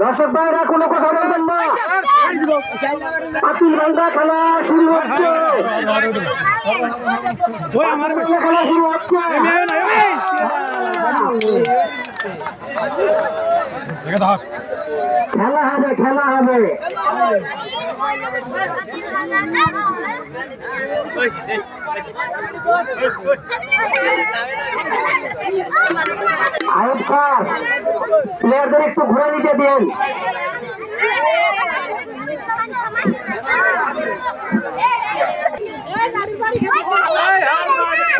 দর্শক ভাইরা কোনো কথা বলবেন না। পাতিল ভাঙ্গা খেলা শুরু হচ্ছে। খেলা শুরু হচ্ছে। খেলা হবে খেলা হবে। আয়ুব স্যার প্লেয়ারদের একটু ঘুরে নিতে দিন।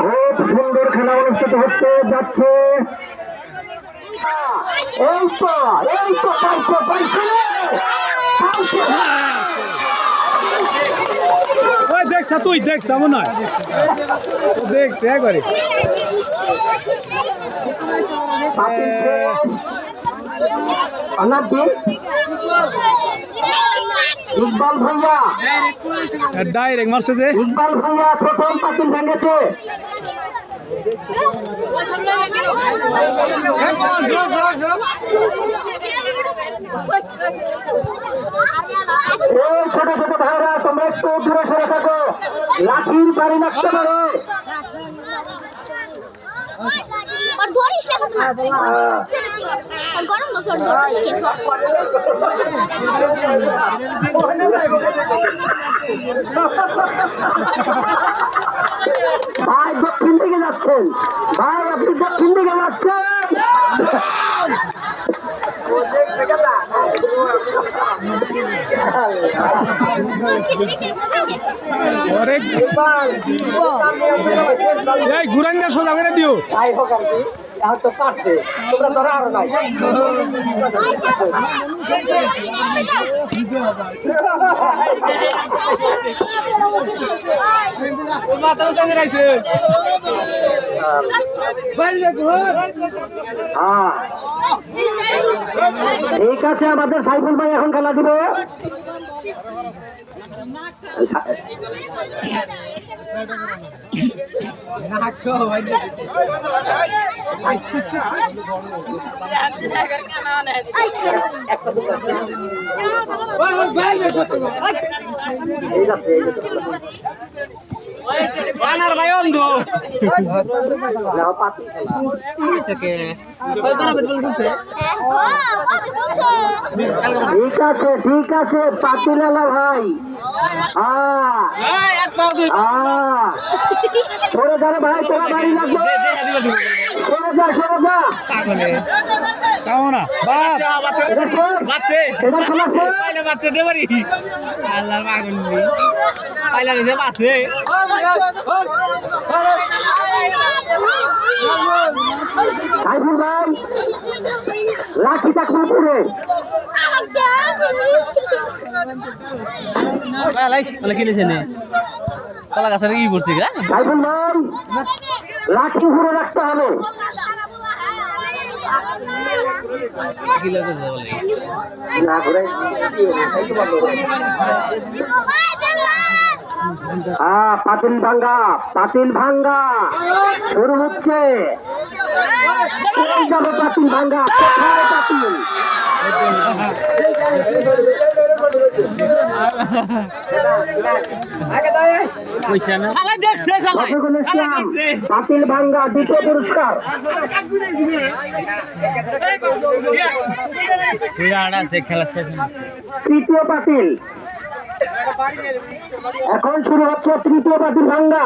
খুব সুন্দর খেলা অনুষ্ঠিত হচ্ছে, যাচ্ছে। এই তো এই তো পাইছো পাইছো পাইছো ওই দেখছ তুই দেখছ মনে হয়। দেখছ একবারে। অনাদ্দিন ইকবাল ভাইয়া। ডাইরেক্ট মারছে যে। ইকবাল ভাইয়া প্রথম পাতিল ভেঙেছে। ছোট ছোট ভাইরা তোমরা একটু দূরে সরে থাকো। লাঠির বাড়ি লাগতে পারে। আর ধরিস না গরম আর ধরিস ভাই দক্ষিণ দিকে যাচ্ছেন। ভাই আপনি দক্ষিণ দিকে যাচ্ছেন। ওরে এই গুরাঙ্গা সোজা করে দিও। তাই হোক আর কি এখন তো পারছে। তোমরা ধরা আরও নাই। হ্যাঁ। ঠিক আছে আমাদের সাইফুল ভাই এখন খেলা দিবে। ঠিক আছে। ঠিক আছে পাতিলালা ভাই হ্যাঁ হ্যাঁ সরে যাবে ভাই তোরা বাড়ি লাগবে সরে যা সরে যা কেমন না খেলা শেষ সাইফুল ভাই লাঠিটা কুকুরে সাইফুল লাঠি ঘুরে রাখতে হবে না হ্যাঁ পাতিল ভাঙ্গা পাতিল ভাঙ্গা। শুরু হচ্ছে। যাবে পাতিল ভাঙ্গা পাতিল? পাতিল ভাঙ্গা দ্বিতীয় পুরস্কার। তৃতীয় পাতিল। এখন শুরু হচ্ছে তৃতীয় পাতিল ভাঙ্গা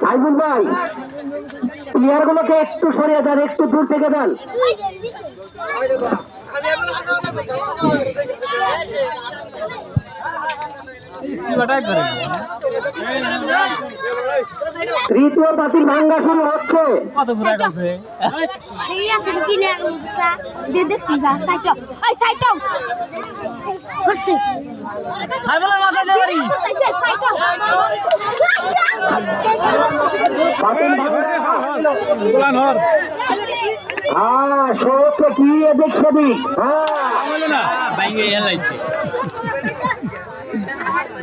সাইবুল ভাই প্লেয়ার গুলোকে একটু সরিয়ে দেন একটু দূর থেকে দেন তৃতীয় পাতিল ভাঙ্গা শুরু হচ্ছে ঠিক আছে কিনে চা দে দেখছি যা সাইটাও এই সাইটাও করছে খাই বলে মাথা দে বাড়ি। পাতিল ভাঙ্গা। গোলান হর হ্যাঁ সৌরভ কি এদিক সেদিক? হ্যাঁ। না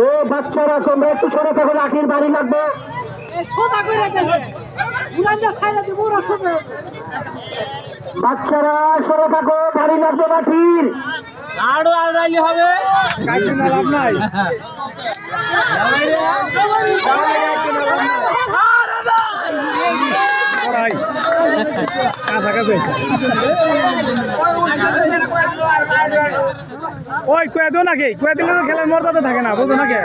এ বাচ্চারা তোমরা একটু ছোট থাকো লাঠির বাড়ি লাগবে। বাচ্চারা সরে থাকো বাড়ি লাগবে লাঠির আরও আর রাইলে হবে। লাভ নাই। ওরাই কাছাকাছি ওই কয়ে দিও নাকি কয়ে দিলে তো খেলার মর্যাদা থাকে না বুঝো নাকি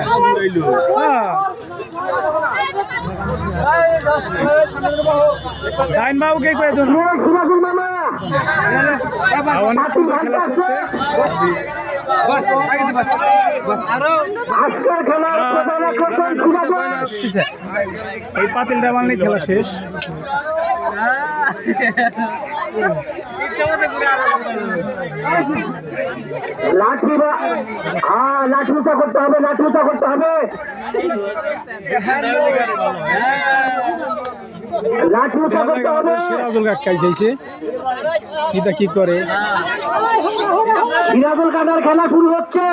হ্যাঁ ডাইন বাবুকে কয়ে দিও না এ সিরাজুল মামা পাতিল ভাঙ্গা আছে আজকের খেলার লাঠি বা- হ্যাঁ লাঠি উঁচা করতে হবে লাঠি উঁচা করতে হবে। লাঠি উঁচা করতে হবে। সিরাজুল কাকাই খাইছে কিটা কি করে? সিরাজুল কাদার খেলা শুরু হচ্ছে।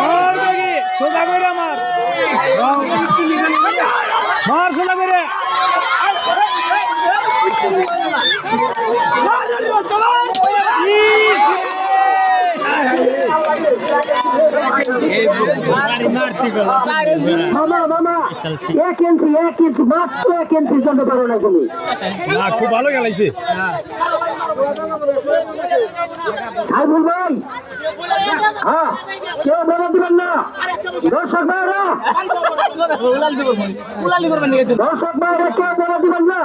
মার দেখি সোজা করে মার। মার সোজা করে। মামা মামা এক ইঞ্চি এক ইঞ্চি মাত্র এক ইঞ্চির জন্য পারো না তুমি। খুব ভালো খেলাইছে। সাইফুল ভাই। হ্যাঁ কেউ বলে দিবেন না। দর্শক ভাইরা দর্শক ভাইরা কেউ বলে দিবেন না।